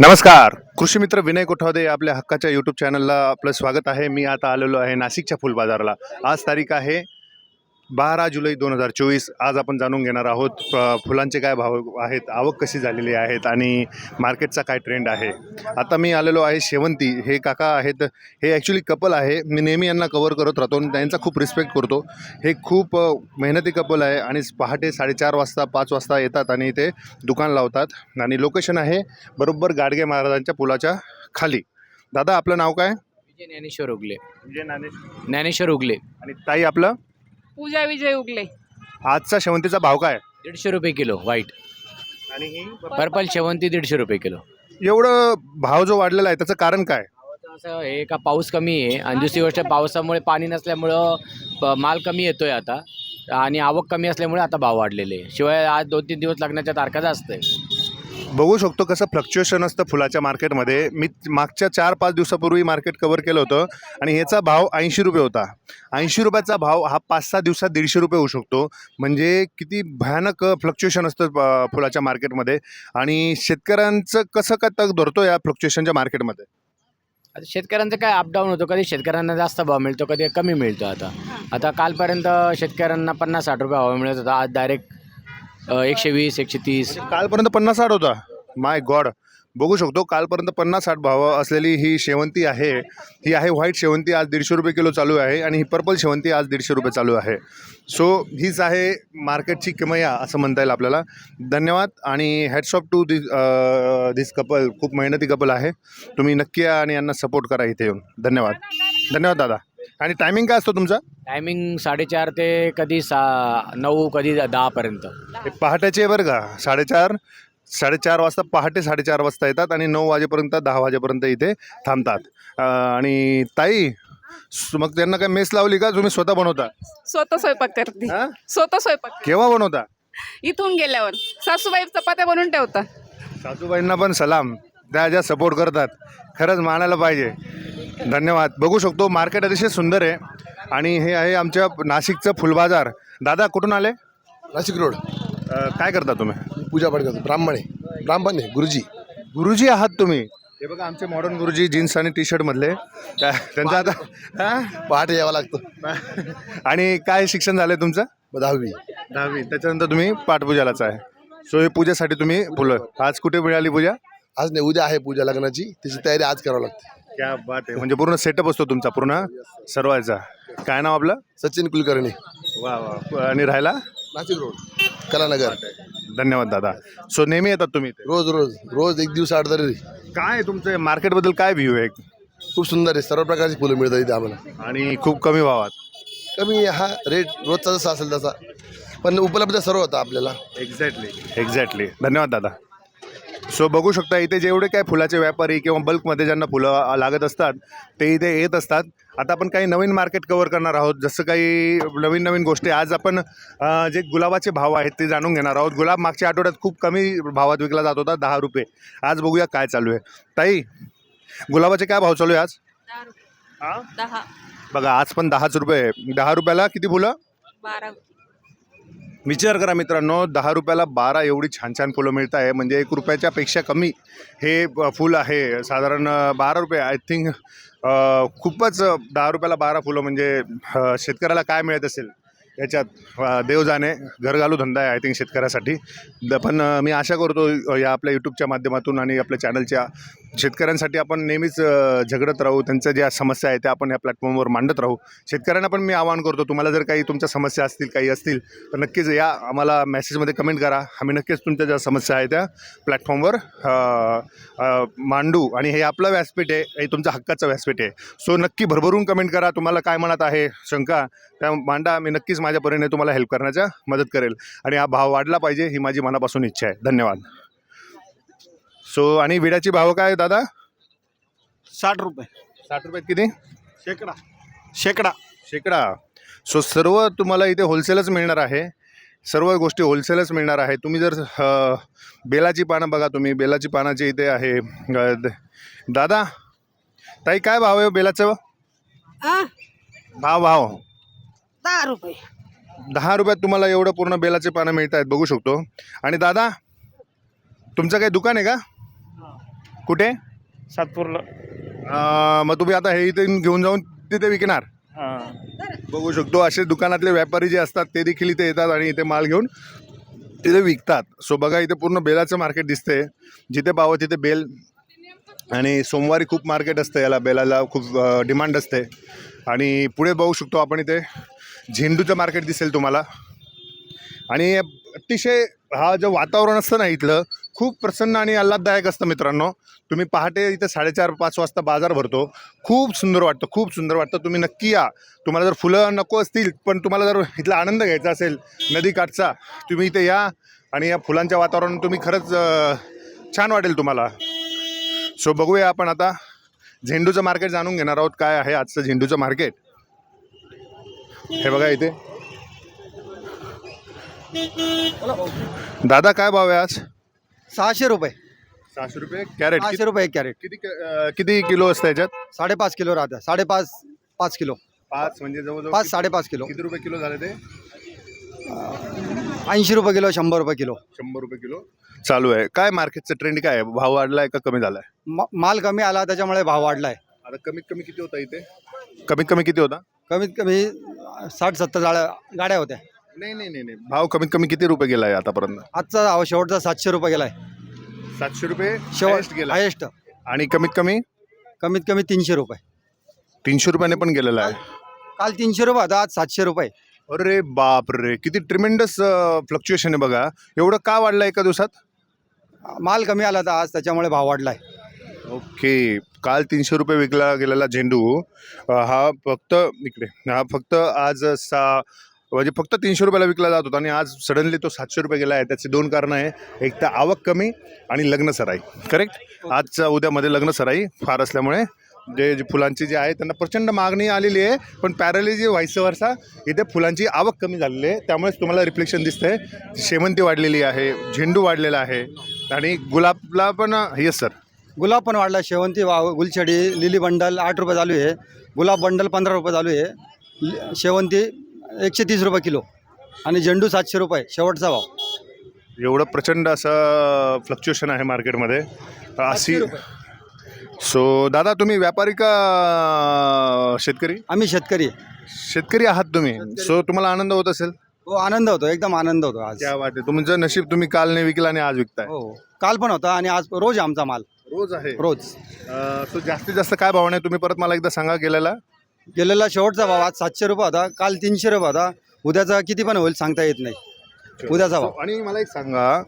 नमस्कार. कृषी मित्र विनय कोठावदे आपल्या हक्काच्या यूट्यूब चॅनलला आपलं स्वागत आहे. मी आता आलेलो आहे नाशिकच्या फुलबाजारला. आज तारीख आहे बारा जुलै दोन हजार चोवीस आज आपण जाणून घेणार आहोत फुलांचे काय भाव आहेत आवक कशी झालेली आहेत आणि मार्केटचा काय ट्रेंड आहे. आता मी आलेलो आहे शेवंती हे काका आहेत हे ॲक्च्युली कपल आहे मी नेहमी यांना कवर करत राहतो आणि त्यांचा खूप रिस्पेक्ट करतो. हे खूप मेहनती कपल आहे आणि पहाटे साडेचार वाजता पाच वाजता येतात आणि इथे दुकान लावतात आणि लोकेशन आहे बरोबर गाडगे महाराजांच्या पुलाच्या खाली. दादा आपलं नाव काय? विजय ज्ञानेश्वर उगले. विजय नाणे ज्ञानेश्वर उगले. आणि ताई आपलं? पूजा विजय उगले. आजचा शेवंतीचा भाव काय? दीडशे रुपये किलो व्हाईट आणि ही? पर्पल शेवंती दीडशे रुपये किलो. एवढं भाव जो वाढलेला आहे त्याचं कारण काय? असं आहे का पाऊस कमी आहे. आणि दुसरी गोष्ट पावसामुळे पाणी नसल्यामुळं प- माल कमी येतोय आता. आणि आवक कमी असल्यामुळे आता भाव वाढलेले आहे. शिवाय आज दोन तीन दिवस लागण्याच्या तारखा जास्त आहे. बघू शकतो कसं फ्लक्च्युएशन असतं फुलाच्या मार्केटमध्ये मी मागच्या चार पाच दिवसापूर्वी मार्केट कवर केलं होतं आणि ह्याचा भाव ऐंशी रुपये होता. ऐंशी रुपयाचा भाव हा पाच सहा दिवसात दीडशे रुपये होऊ शकतो. म्हणजे किती भयानक फ्लक्च्युएशन असतं फुलाच्या मार्केटमध्ये आणि शेतकऱ्यांचं कसं काय तग धरतो या फ्लक्च्युएशनच्या मार्केटमध्ये आता शेतकऱ्यांचं काय अपडाऊन होतो कधी शेतकऱ्यांना जास्त भाव मिळतो कधी कमी मिळतो आता. आता कालपर्यंत शेतकऱ्यांना पन्नास साठ रुपये भाव मिळत होता. आज डायरेक्ट एकशे वीस एकशे तीस. म्हणजे कालपर्यंत पन्नास साठ होता. माय गॉड बघू शकतो कालपर्यंत पन्नास साठ भाव असलेली ही शेवंती आहे. ही आहे व्हाईट शेवंती आज दीडशे रुपये किलो चालू आहे आणि ही पर्पल शेवंती आज दीडशे रुपये चालू आहे. सो हीच आहे मार्केटची किमया असं म्हणता येईल आपल्याला. धन्यवाद आणि hats off to this this couple खूप मेहनती कपल आहे. तुम्ही नक्की या आणि यांना सपोर्ट करा इथे येऊन. धन्यवाद. धन्यवाद दादा. आणि टायमिंग काय असतो तुमचा? टायमिंग साडेचार ते कधी सा नऊ कधी दहापर्यंत. हे पहाटेचे बरं का साडेचार साडेचार वाजता पहाटे साडेचार वाजता येतात आणि नऊ वाजेपर्यंत दहा वाजेपर्यंत इथे थांबतात. अं, आणि ताई स- मग त्यांना काय मेस लावली का? तुम्ही स्वतः बनवता? स्वतः स्वयंपाक करते. हा? स्वतः स्वयंपाक केव्हा बनवता? इथून गेल्यावर. सासूबाई चपात्या बनवून ठेवता सासूबाईंना पण सलाम. त्या ज्या सपोर्ट करतात. खरंच मानायला पाहिजे. धन्यवाद. बघू शकतो मार्केट अतिशय सुंदर आहे. आणि हे आहे आमच्या नाशिकचं फुलबाजार. दादा कुठून आले? नाशिक रोड. अं, काय करता तुम्ही? पूजा पाठ करतो. ब्राह्मण. आहे ब्राह्मण आहे गुरुजी. गुरुजी आहात तुम्ही? हे बघा आमचे मॉडर्न गुरुजी जीन्स आणि टी शर्ट मधले. त्या- त्यांचं आता हा? पहाटे यावं लागतं. आणि काय शिक्षण झालंय तुमचं? मग दहावी. दहावी. त्याच्यानंतर तुम्ही पाठपूजालाच आहे. सो हे पूजेसाठी तुम्ही फुलं. आज कुठे मिळाली पूजा? आज नाही उद्या आहे पूजा लग्नाची. त्याची तयारी आज करावी लागते. क्या बात आहे म्हणजे पूर्ण सेटअप असतो तुमचा पूर्ण सर्वांचा. काय नाव आपलं? सचिन कुलकर्णी. वा वा. आणि राहायला नाशिक रोड कलानगर. धन्यवाद दादा. सो नेहमी येतात तुम्ही इथे? रोज रोज. रोज एक दिवस आठ तरी. काय तुमचं? मार्केटबद्दल काय व्ह्यू आहे? खूप सुंदर आहे. सर्व प्रकारची फुलं मिळतात इथे आम्हाला. आणि खूप कमी भावात? कमी हा रेट रोजचा जसा असेल तसा पण उपलब्ध सर्व होतं आपल्याला. एक्झॅक्टली एक्झॅक्टली धन्यवाद दादा. सो बघू शकता इथे जेवढे काय फुलाचे व्यापारी किंवा बल्कमध्ये ज्यांना फुलं लागत असतात ते इथे येत असतात. आता आपण काही नवीन मार्केट कवर करणार आहोत. जसं काही नवीन नवीन गोष्टी आज आपण जे गुलाबाचे भाव आहेत ते जाणून घेणार आहोत. गुलाब मागच्या आठवड्यात खूप कमी भावात विकला जात होता दहा रुपये. आज बघूया काय चालू आहे. ताई गुलाबाचे काय भाव चालू आहे आज? दहा बघा आज पण दहाच रुपये. दहा रुपयाला किती फुलं? बारा. विचार करा मित्रांनो दहा रुपयाला बारा एवढी छान छान फुलं मिळत आहे म्हणजे एक रुपयाच्या पेक्षा कमी हे फुल आहे. साधारण बारा रुपये. आय थिंक खूपच दहा रुपयाला बारा फुलं म्हणजे शेतकऱ्याला काय मिळत असेल? याच्यात देव जाणे घरघालू धंदा आहे आय थिंक शेतकऱ्यासाठी. द- पण मी आशा करतो या आपल्या यूट्यूबच्या माध्यमातून आणि आपल्या चॅनलच्या शेतकऱ्यांसाठी आपण नेहमीच झगडत राहू त्यांच्या ज्या समस्या आहेत त्या आपण या प्लॅटफॉर्मवर मांडत राहू. शेतकऱ्यांना पण मी आवाहन करतो तुम्हाला जर काही तुमच्या समस्या असतील काही असतील तर नक्कीच या आम्हाला मेसेजमध्ये कमेंट करा. आम्ही नक्कीच तुमच्या ज्या समस्या आहेत त्या प्लॅटफॉर्मवर मांडू. आणि हे आपलं व्यासपीठ आहे हे तुमचं हक्काचं व्यासपीठ आहे. सो नक्की भरभरून कमेंट करा तुम्हाला काय म्हणत आहे शंका त्या मांडा मी नक्कीच माझ्या परीने तुम्हाला हेल्प करण्याचा मदत करेल. आणि हा भाव वाढला पाहिजे ही माझी मनापासून इच्छा आहे. धन्यवाद. सो आणि विड्याची भाव काय आहे दादा? साठ रुपये. साठ रुपयात किती? शेकडा. शेकडा. शेकडा. सो सर्व तुम्हाला इथे होलसेलच मिळणार आहे. सर्व गोष्टी होलसेलच मिळणार आहे. तुम्ही जर बेलाची पानं बघा तुम्ही. बेलाची पानाची इथे आहे दादा ताई काय भाव आहे हो बेलाचं? आ? भाव भाव. दहा रुपये. दहा रुपयात तुम्हाला एवढं पूर्ण बेलाचे पानं मिळत आहेत बघू शकतो. आणि दादा तुमचं काही दुकान आहे का? कुठे? सातपूरला. अं, मग तुम्ही आता हे इथे घेऊन जाऊन तिथे विकणार. हां. बघू शकतो असे दुकानातले व्यापारी जे असतात ते देखील इथे येतात आणि इथे माल घेऊन तिथे विकतात. सो बघा इथे पूर्ण बेलाचं मार्केट दिसते जिथे पाहावं तिथे बेल. आणि सोमवारी खूप मार्केट असतं याला बेलाला खूप डिमांड असते. आणि पुढे बघू शकतो आपण इथे. झेंडूचं मार्केट दिसेल तुम्हाला. आणि अतिशय हा जो वातावरण असतं ना इथलं खूप प्रसन्न आणि आल्हाददायक असतं मित्रांनो. तुम्ही पहाटे इथं साडेचार पाच वाजता बाजार भरतो. खूप सुंदर वाटतं खूप सुंदर वाटतं. तुम्ही नक्की या. तुम्हाला जर फुलं नको असतील पण तुम्हाला जर इथला आनंद घ्यायचा असेल नदीकाठचा तुम्ही इथे या. आणि या फुलांच्या वातावरण तुम्ही खरंच छान वाटेल तुम्हाला. सो बघूया आपण आता. झेंडूचं मार्केट जाणून घेणार आहोत काय आहे आजचं झेंडूचं मार्केट. हे बघा इथे. दादा काय भाव आहे आज? सहाशे रुपये. सहाशे रुपये कॅरेट. सहाशे रुपये एक कॅरेट. किती अं, किती किलो असतं याच्यात? साडेपाच किलो राहतं. साडेपाच पाच किलो. पाच म्हणजे जवळजवळ पाच साडेपाच किलो. किती रुपये किलो झाले ते? ऐंशी रुपये किलो शंभर रुपये किलो. शंभर रुपये किलो. चालू आहे. काय मार्केटचं ट्रेंड काय आहे? भाव वाढलाय का कमी झालाय? म- माल कमी आला त्याच्यामुळे भाव वाढलाय. आता कमीत कमी किती होता इथे? कमीत कमी किती होता? कमीत कमी साठ सत्तर गाड्या गाड्या होत्या. नाही नाही नाही नाही. भाव कमीत कमी किती रुपये गेलाय आतापर्यंत? आजचा भाव शेवटचा सातशे रुपये गेलाय. सातशे रुपये? शेवट गेला हायेस्ट आणि कमीत कमी? कमीत कमी तीनशे रुपये. तीनशे रुपयाने पण गेलेला आहे. काल तीनशे रुपये होता आज सातशे रुपये. अरे बाप रे किती ट्रिमेंडस फ्लक्च्युएशन आहे बघा. एवढं का वाढलं एका दिवसात? माल कमी आला तर आज त्याच्यामुळे भाव वाढलाय. ओके. काल तीनशे रुपये विकला गेलेला झेंडू. अ, हा फक्त इकडे हा फक्त आज सा म्हणजे फक्त तीनशे रुपयाला विकला जात होता आणि आज सडनली तो सातशे रुपये गेला आहे. त्याचे दोन कारणं आहे. एक तर आवक कमी आणि लग्न सराई. करेक्ट आजच्या उद्यामध्ये लग्न सराई फार असल्यामुळे जे जे फुलांची जे आहे त्यांना प्रचंड मागणी आलेली आहे. पण पॅरली जी व्हायचं वरसा इथे फुलांची आवक कमी झालेली आहे. त्यामुळेच तुम्हाला रिफ्लेक्शन दिसतंय. शेवंती वाढलेली आहे झेंडू वाढलेला आहे. आणि गुलाबला पण येस सर. गुलाब पण वाढला शेवंती वाव गुलछडी लिली बंडल आठ रुपये चालू आहे. गुलाब बंडल पंधरा रुपये चालू आहे. शेवंती एकशे तीस रुपये किलो. आणि झेंडू सातशे रुपये शेवटचा भाव. एवढं प्रचंड असं फ्लक्च्युएशन आहे मार्केटमध्ये अशी सो दादा तुम्ही व्यापारी का शेतकरी? आम्ही शेतकरी. शेतकरी आहात तुम्ही. सो तुम्हाला आनंद होत असेल? हो आनंद होतो. एकदम आनंद होतो आज. क्या वाटते तुमचं नशीब तुम्ही काल नाही विकला आणि आज विकताय. हो काल पण होता आणि आज रोज आमचा माल. रोज आहे. रोज. सो जास्तीत जास्त काय भाव आहे तुम्ही परत मला एकदा सांगा गेलेला. गेलेला शेवटचा भाव आज सातशे रुपये होता. काल तीनशे रुपये होता. उद्याचा किती पण होईल सांगता येत नाही. उद्याचा भाव. आणि मला एक सांगा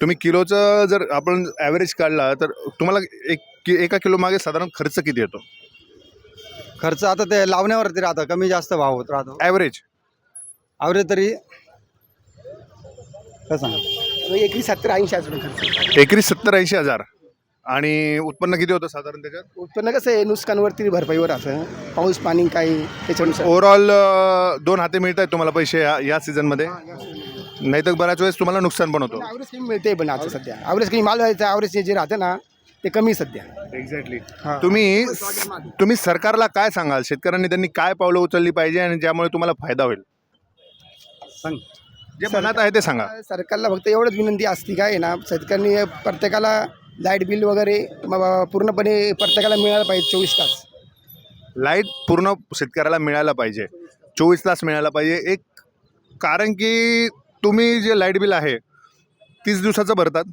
तुम्ही किलोचं जर आपण ॲव्हरेज काढला तर तुम्हाला एक कि एका किलो मागे साधारण खर्च किती येतो? खर्च आता ते लावण्यावरती राहतं. कमी जास्त भाव होत राहतो. ॲव्हरेज आवरे तरी काय सांगा? एकरी सत्तर ऐंशी हजार रुपये खर्च. एकरी सत्तर ऐंशी हजार. आणि उत्पन्न किती होतं साधारण त्याच्यात? उत्पन्न कसं आहे नुकसानवरती भरपाईवर असं पाऊस पाणी काही त्याच्यानुसार. ओव्हरऑल दोन हाते मिळत आहेत तुम्हाला पैसे या या सीझनमध्ये नाही तर बऱ्याच वेळेस तुम्हाला नुकसान पण होतं. ॲव्हरेज कमी मिळते पण आता सध्या. ॲव्हरेज कमी माल व्हायचं ॲव्हरेज जे राहतं ना ते कमी सध्या. एक्झॅक्टली. तुम्ही तुम्ही सरकारला काय सांगाल? शेतकऱ्यांनी त्यांनी काय पावलं उचलली पाहिजे आणि ज्यामुळे तुम्हाला फायदा होईल? सांग. जे मनात आहे ते सांगा. सरकारला फक्त एवढंच विनंती असते काय ना शेतकऱ्यांनी प्रत्येकाला लाइट बिल वगैरे म- पूर्णपणे प्रत्येकाला मिळायला पाहिजे चोवीस तास. लाइट पूर्ण शेतकऱ्याला मिळायला पाहिजे. चोवीस तास मिळायला पाहिजे. एक कारण की तुम्ही जे लाइट बिल आहे तीस दिवसाचं भरतात.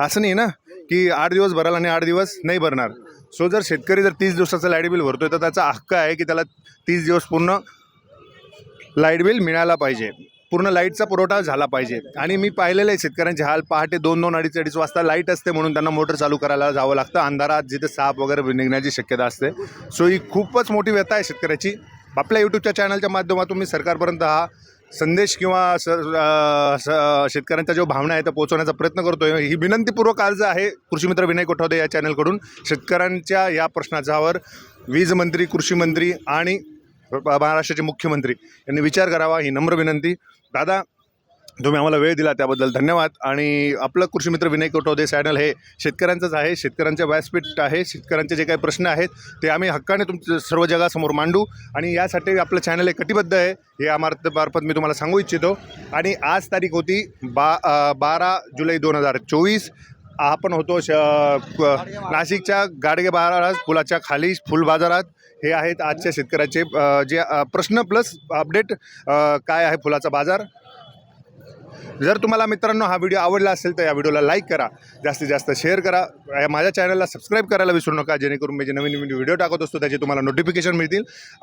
असं नाही ना की आठ दिवस भराल आणि आठ दिवस नाही भरणार. सो जर शेतकरी जर तीस दिवसाचं लाइट बिल भरतोय तर त्याचा हक्क आहे की त्याला तीस दिवस पूर्ण लाइट बिल मिळायला पाहिजे. पूर्ण लाईटचा पुरवठा झाला पाहिजे. आणि मी पाहिलेलं आहे शेतकऱ्यांचे हाल पहाटे दोन दोन अडीच अडीच वाजता लाइट असते म्हणून त्यांना मोटर चालू करायला जावं लागतं. अंधारात जिथे साप वगैरे निघण्याची शक्यता असते. सो ही खूपच मोठी व्यथा आहे शेतकऱ्याची. आपल्या यूट्यूबच्या चॅनलच्या माध्यमातून मी सरकारपर्यंत हा संदेश किंवा स शेतकऱ्यांच्या जो भावना आहे त्या पोहोचवण्याचा प्रयत्न करतोय. ही विनंतीपूर्वक अर्ज आहे कृषीमित्र विनय कोठावदे या चॅनलकडून शेतकऱ्यांच्या या प्रश्नाच्यावर वीज मंत्री कृषी मंत्री आणि महाराष्ट्राचे मुख्यमंत्री. यांनी विचार करावा ही नम्र विनंती. दादा तुम्ही आम्हाला वेळ दिला त्याबद्दल धन्यवाद. आणि आपलं कृषीमित्र विनय कोटोदे चॅनल हे शेतकऱ्यांचंच आहे शेतकऱ्यांचं व्यासपीठ आहे शेतकऱ्यांचे जे काही प्रश्न आहेत ते आम्ही हक्काने तुमचं सर्व जगासमोर मांडू. आणि यासाठी आपलं चॅनल हे कटिबद्ध आहे हे आमार्फत मार्फत मी तुम्हाला सांगू इच्छितो. आणि आज तारीख होती बा बारा जुलै दोन हजार चोवीस. आपण होतो श नाशिकच्या गाडगे बाजारात फुलाच्या खाली फुल बाजारात. हे आहेत आजच्या शेतकऱ्याचे जे प्रश्न प्लस अपडेट काय आहे फुलाचा बाजार? जर तुम्हाला मित्रांनो हा व्हिडिओ आवडला असेल तर या व्हिडिओला लाईक करा जास्तीत जास्त शेअर करा. या माझ्या चॅनलला सबस्क्राईब करायला विसरू नका जेणेकरून मी जे नवीन नवीन व्हिडिओ टाकत असतो त्याचे तुम्हाला नोटिफिकेशन मिळतील.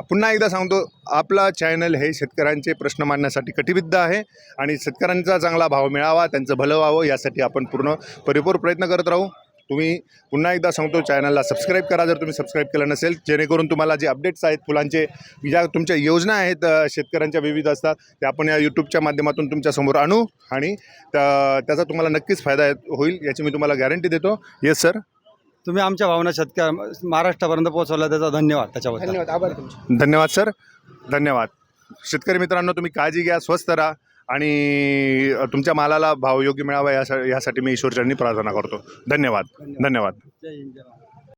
पुन्हा एकदा सांगतो आपला चॅनल हे शेतकऱ्यांचे प्रश्न मांडण्यासाठी कटिबद्ध आहे आणि शेतकऱ्यांचा चांगला भाव मिळावा त्यांचं भलं व्हावं यासाठी आपण पूर्ण परिपूर प्रयत्न करत राहू. तुम्ही पुन्हा एकदा सांगतो चॅनलला सबस्क्राईब करा जर तुम्ही सबस्क्राईब केलं नसेल. जेणेकरून तुम्हाला जे अपडेट्स आहेत फुलांचे ज्या तुमच्या योजना आहेत शेतकऱ्यांच्या विविध असतात त्या आपण या यूट्यूबच्या माध्यमातून तुमच्यासमोर आणू आणि त्या- त्याचा तुम्हाला नक्कीच फायदा होईल याची मी तुम्हाला गॅरंटी देतो. येस सर तुम्ही आमच्या भावना शेतकऱ्या महाराष्ट्रापर्यंत पोहोचवला त्याचा धन्यवाद त्याच्याबद्दल. धन्यवाद आभार तुमचे. धन्यवाद सर धन्यवाद. शेतकरी मित्रांनो तुम्ही काळजी घ्या स्वस्त राहा. आणि तुमच्या मालाला भाव योग्य मिळावा यासा यासाठी मी ईश्वरचरणी प्रार्थना करतो. धन्यवाद. धन्यवाद.